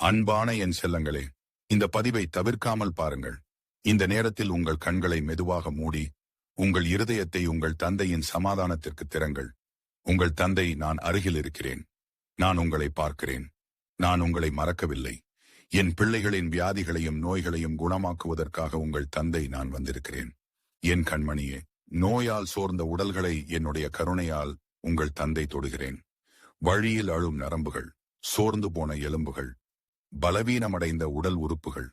அன்பான என் செல்லங்களே இந்த பதிவை தவிர்க்காமல் பாருங்கள். இந்த நேரத்தில் உங்கள் கண்களை மெதுவாக மூடி உங்கள் இருதயத்தை உங்கள் தந்தையின் சமாதானத்திற்கு திறங்கள். உங்கள் தந்தை நான் அருகில் இருக்கிறேன். நான் உங்களை பார்க்கிறேன். நான் உங்களை மறக்கவில்லை. என் பிள்ளைகளின் வியாதிகளையும் நோய்களையும் குணமாக்குவதற்காக உங்கள் தந்தை நான் வந்திருக்கிறேன். என் கண்மணியே நோயால் சோர்ந்த உடல்களை என்னுடைய கருணையால் உங்கள் தந்தை தொடுகிறேன். வழியில் அழும் நரம்புகள் சோர்ந்து போன எலும்புகள் பலவீனமடைந்த உடல் உறுப்புகள்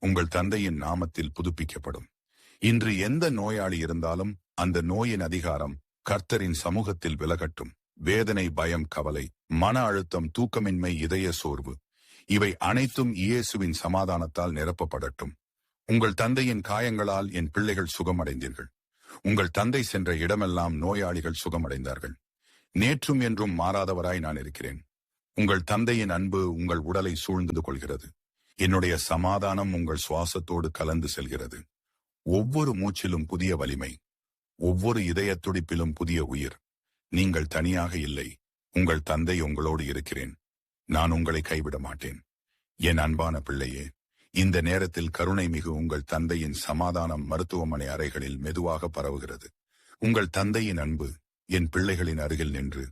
உங்கள் தந்தையின் நாமத்தில் புதுப்பிக்கப்படும். இன்று எந்த நோயாளி இருந்தாலும் அந்த நோயின் அதிகாரம் கர்த்தரின் சமூகத்தில் விலகட்டும். வேதனை பயம் கவலை மன அழுத்தம் தூக்கமின்மை இதய சோர்வு இவை அனைத்தும் இயேசுவின் சமாதானத்தால் நிரப்பப்படட்டும். உங்கள் தந்தையின் காயங்களால் என் பிள்ளைகள் சுகமடைந்தீர்கள். உங்கள் தந்தை சென்ற இடமெல்லாம் நோயாளிகள் சுகமடைந்தார்கள். நேற்றும் என்றும் மாறாதவராய் நான் இருக்கிறேன். உங்கள் தந்தையின் அன்பு உங்கள் உடலை சூழ்ந்து கொள்கிறது. என்னுடைய சமாதானம் உங்கள் சுவாசத்தோடு கலந்து செல்கிறது. ஒவ்வொரு மூச்சிலும் புதிய வலிமை ஒவ்வொரு இதய துடிப்பிலும் புதிய உயிர். நீங்கள் தனியாக இல்லை உங்கள் தந்தை உங்களோடு இருக்கிறேன். நான் உங்களை கைவிட மாட்டேன். என் அன்பான பிள்ளையே இந்த நேரத்தில் கருணை மிகு உங்கள் தந்தையின் சமாதானம் மருத்துவமனை அறைகளில் மெதுவாக பரவுகிறது. உங்கள் தந்தையின் அன்பு என் பிள்ளைகளின் அருகில் நின்று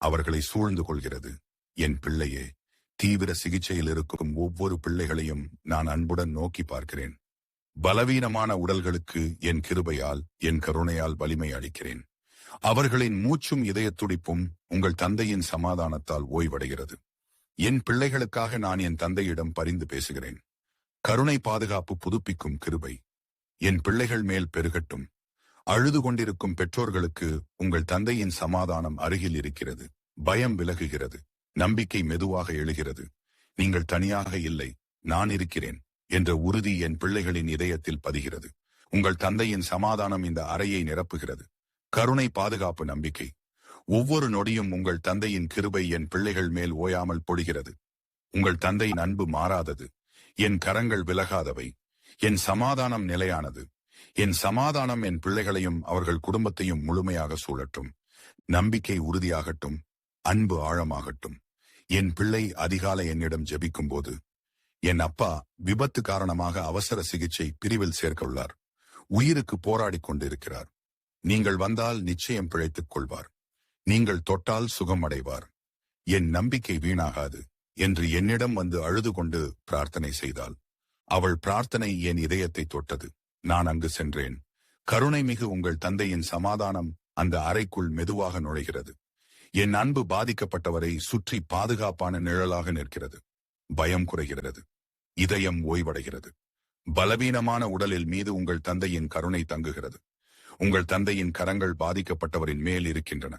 அவர்களை சூழ்ந்து கொள்கிறது. என் பிள்ளையே தீவிர சிகிச்சையில் இருக்கும் ஒவ்வொரு பிள்ளைகளையும் நான் அன்புடன் நோக்கி பார்க்கிறேன். பலவீனமான உடல்களுக்கு என் கிருபையால் என் கருணையால் வலிமை அளிக்கிறேன். அவர்களின் மூச்சும் இதய துடிப்பும் உங்கள் தந்தையின் சமாதானத்தால் ஓய்வடைகிறது. என் பிள்ளைகளுக்காக நான் என் தந்தையிடம் பரிந்து பேசுகிறேன். கருணை பாதுகாப்பு புதுப்பிக்கும் கிருபை. என் பிள்ளைகள் மேல் பெருகட்டும். அழுது கொண்டிருக்கும் பெற்றோர்களுக்கு உங்கள் தந்தையின் சமாதானம் அருகில் இருக்கிறது. பயம் விலகுகிறது. நம்பிக்கை மெதுவாக எழுகிறது. நீங்கள் தனியாக இல்லை நான் இருக்கிறேன் என்ற உறுதி என் பிள்ளைகளின் இதயத்தில் பதிகிறது. உங்கள் தந்தையின் சமாதானம் இந்த அறையை நிரப்புகிறது. கருணை பாதுகாப்பு நம்பிக்கை. ஒவ்வொரு நொடியும் உங்கள் தந்தையின் கிருபை என் பிள்ளைகள் மேல் ஓயாமல் பொழிகிறது. உங்கள் தந்தையின் அன்பு மாறாதது. என் கரங்கள் விலகாதவை. என் சமாதானம் நிலையானது. என் சமாதானம் என் பிள்ளைகளையும் அவர்கள் குடும்பத்தையும் முழுமையாக சூழட்டும். நம்பிக்கை உறுதியாகட்டும். அன்பு ஆழமாகட்டும். என் பிள்ளை அதிகாலை என்னிடம் ஜெபிக்கும் போது என் அப்பா விபத்து காரணமாக அவசர சிகிச்சை பிரிவில் சேர்க்க உள்ளார். உயிருக்கு போராடி கொண்டிருக்கிறார். நீங்கள் வந்தால் நிச்சயம் பிழைத்துக் கொள்வார். நீங்கள் தொட்டால் சுகம் அடைவார் என் நம்பிக்கை வீணாகாது என்று என்னிடம் வந்து அழுது கொண்டு பிரார்த்தனை செய்தாள். அவள் பிரார்த்தனை என் இதயத்தை தொட்டது. நான் அங்கு சென்றேன். கருணை மிகு உங்கள் தந்தையின் சமாதானம் அந்த அறைக்குள் மெதுவாக நுழைகிறது. என் அன்பு பாதிக்கப்பட்டவரை சுற்றி பாதுகாப்பான நிழலாக நிற்கிறது. பயம் குறைகிறது. இதயம் ஓய்வடைகிறது. பலவீனமான உடலில் மீது உங்கள் தந்தையின் கருணை தங்குகிறது. உங்கள் தந்தையின் கரங்கள் பாதிக்கப்பட்டவரின் மேல் இருக்கின்றன.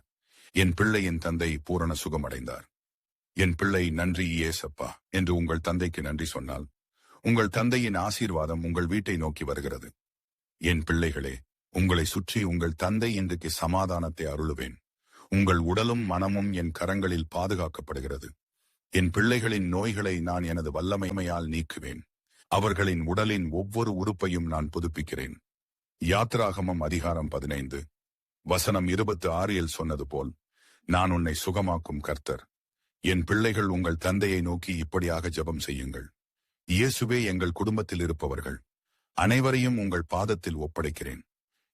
என் பிள்ளையின் தந்தை பூரண சுகமடைந்தார். என் பிள்ளை நன்றி ஏசப்பா என்று உங்கள் தந்தைக்கு நன்றி சொன்னால் உங்கள் தந்தையின் ஆசீர்வாதம் உங்கள் வீட்டை நோக்கி வருகிறது. என் பிள்ளைகளே உங்களை சுற்றி உங்கள் தந்தை இன்றைக்கு சமாதானத்தை அருளுவேன். உங்கள் உடலும் மனமும் என் கரங்களில் பாதுகாக்கப்படுகிறது. என் பிள்ளைகளின் நோய்களை நான் எனது வல்லமைமையால் நீக்குவேன். அவர்களின் உடலின் ஒவ்வொரு உறுப்பையும் நான் புதுப்பிக்கிறேன். யாத்ராகமம் அதிகாரம் பதினைந்து. வசனம் இருபத்து ஆறில் சொன்னது போல் நான் உன்னை சுகமாக்கும் கர்த்தர். என் பிள்ளைகள் உங்கள் தந்தையை நோக்கி இப்படியாக ஜெபம் செய்யுங்கள். இயேசுவே எங்கள் குடும்பத்தில் இருப்பவர்கள். அனைவரையும் உங்கள் பாதத்தில் ஒப்படைக்கிறேன்.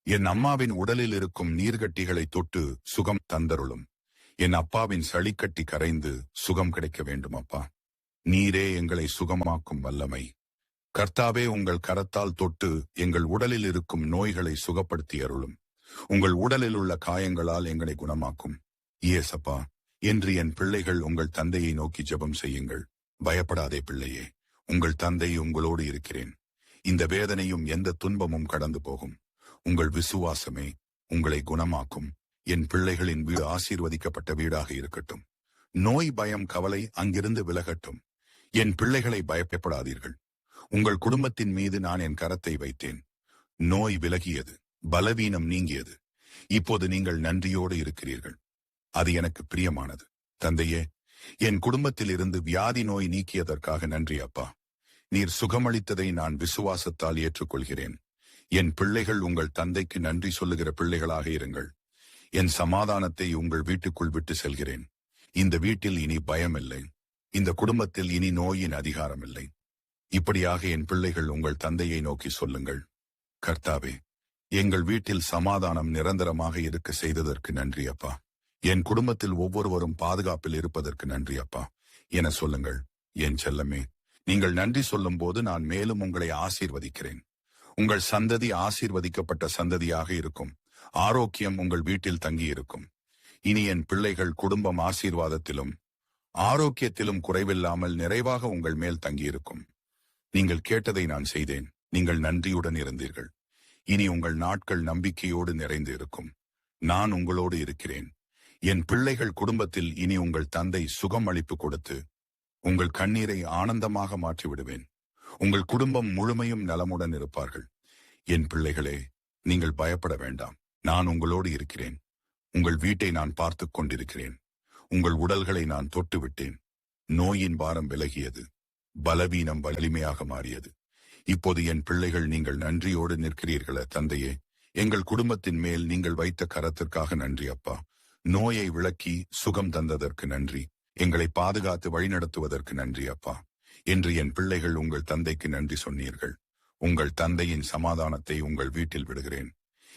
என் அம்மாவின் உடலில் இருக்கும் நீர்கட்டிகளை தொட்டு சுகம் தந்தருளும். என் அப்பாவின் சளிக்கட்டி கரைந்து சுகம் கிடைக்க வேண்டும் அப்பா. நீரே எங்களை சுகமாக்கும் வல்லமை. கர்த்தாவே உங்கள் கரத்தால் தொட்டு எங்கள் உடலில் இருக்கும் நோய்களை சுகப்படுத்தி அருளும். உங்கள் உடலில் உள்ள காயங்களால் எங்களை குணமாக்கும். இயேசப்பா என்று என் பிள்ளைகள் உங்கள் தந்தையை நோக்கி ஜெபம் செய்யுங்கள். பயப்படாதே பிள்ளையே உங்கள் தந்தை உங்களோடு இருக்கிறேன். இந்த வேதனையும் எந்த துன்பமும் கடந்து போகும். உங்கள் விசுவாசமே உங்களை குணமாக்கும். என் பிள்ளைகளின் வீடு ஆசீர்வதிக்கப்பட்ட வீடாக இருக்கட்டும். நோய் பயம் கவலை அங்கிருந்து விலகட்டும். என் பிள்ளைகளை பயப்படாதீர்கள். உங்கள் குடும்பத்தின் மீது நான் என் கரத்தை வைத்தேன். நோய் விலகியது பலவீனம் நீங்கியது. இப்போது நீங்கள் நன்றியோடு இருக்கிறீர்கள். அது எனக்கு பிரியமானது. தந்தையே என் குடும்பத்தில் இருந்து வியாதி நோய் நீக்கியதற்காக நன்றி அப்பா. நீர் சுகமளித்ததை நான் விசுவாசத்தால் ஏற்றுக்கொள்கிறேன். என் பிள்ளைகள் உங்கள் தந்தைக்கு நன்றி சொல்லுகிற பிள்ளைகளாக இருங்கள். என் சமாதானத்தை உங்கள் வீட்டுக்குள் விட்டு செல்கிறேன். இந்த வீட்டில் இனி பயமில்லை. இந்த குடும்பத்தில் இனி நோயின் அதிகாரம் இல்லை இப்படியாக என் பிள்ளைகள் உங்கள் தந்தையை நோக்கி சொல்லுங்கள். கர்த்தாவே எங்கள் வீட்டில் சமாதானம் நிரந்தரமாக இருக்க செய்ததற்கு நன்றி அப்பா. என் குடும்பத்தில் ஒவ்வொருவரும் பாதுகாப்பில் இருப்பதற்கு நன்றி அப்பா. என சொல்லுங்கள். என் செல்லமே நீங்கள் நன்றி சொல்லும்போது நான் மேலும் உங்களை ஆசீர்வதிக்கிறேன். உங்கள் சந்ததி ஆசீர்வதிக்கப்பட்ட சந்ததியாக இருக்கும். ஆரோக்கியம் உங்கள் வீட்டில் தங்கியிருக்கும். இனி என் பிள்ளைகள் குடும்பம் ஆசீர்வாதத்திலும் ஆரோக்கியத்திலும் குறைவில்லாமல் நிறைவாக உங்கள் மேல் தங்கியிருக்கும். நீங்கள் கேட்டதை நான் செய்தேன். நீங்கள் நன்றியுடன் இருந்தீர்கள். இனி உங்கள் நாட்கள் நம்பிக்கையோடு நிறைந்து இருக்கும். நான் உங்களோடு இருக்கிறேன். என் பிள்ளைகள் குடும்பத்தில் இனி உங்கள் தந்தை சுகம் அளிப்பு கொடுத்து உங்கள் கண்ணீரை ஆனந்தமாக மாற்றிவிடுவேன். உங்கள் குடும்பம் முழுமையும் நலமுடன் இருப்பார்கள். என் பிள்ளைகளே நீங்கள் பயப்பட வேண்டாம். நான் உங்களோடு இருக்கிறேன். உங்கள் வீட்டை நான் பார்த்துக் கொண்டிருக்கிறேன். உங்கள் உடல்களை நான் தொட்டு விட்டேன் நோயின் பாரம் விலகியது. பலவீனம் வலிமையாக மாறியது. இப்போது என் பிள்ளைகள் நீங்கள் நன்றியோடு நிற்கிறீர்களே தந்தையே. எங்கள் குடும்பத்தின் மேல் நீங்கள் வைத்த கரத்திற்காக நன்றி அப்பா. நோயை விளக்கி சுகம் தந்ததற்கு நன்றி. எங்களை பாதுகாத்து வழிநடத்துவதற்கு நன்றி அப்பா. என்று என் பிள்ளைகள் உங்கள் தந்தைக்கு நன்றி சொன்னீர்கள். உங்கள் தந்தையின் சமாதானத்தை உங்கள் வீட்டில் விடுகிறேன்.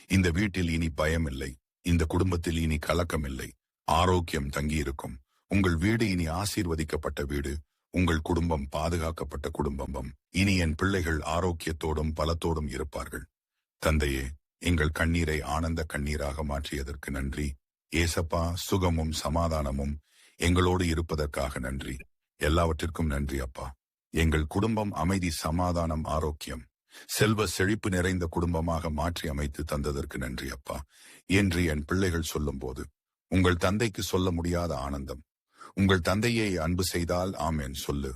இந்த வீட்டில் இனி பயமில்லை. இந்த குடும்பத்தில் இனி கலக்கமில்லை. ஆரோக்கியம் தங்கியிருக்கும். உங்கள் வீடு இனி ஆசீர்வதிக்கப்பட்ட வீடு. உங்கள் குடும்பம் பாதுகாக்கப்பட்ட குடும்பம். இனி என் பிள்ளைகள் ஆரோக்கியத்தோடும் பலத்தோடும் இருப்பார்கள். தந்தையே எங்கள் கண்ணீரை ஆனந்த கண்ணீராக மாற்றியதற்கு நன்றி. ஏசப்பா சுகமும் சமாதானமும் எங்களோடு இருப்பதற்காக நன்றி. எல்லாவற்றிற்கும் நன்றி அப்பா. எங்கள் குடும்பம் அமைதி சமாதானம் ஆரோக்கியம். செல்வ செழிப்பு நிறைந்த குடும்பமாக மாற்றி அமைத்து தந்ததற்கு நன்றி அப்பா. என்று என் பிள்ளைகள் சொல்லும்போது உங்கள் தந்தைக்கு சொல்ல முடியாத ஆனந்தம். உங்கள் தந்தையை அன்பு செய்தால் ஆம் என் சொல்லு.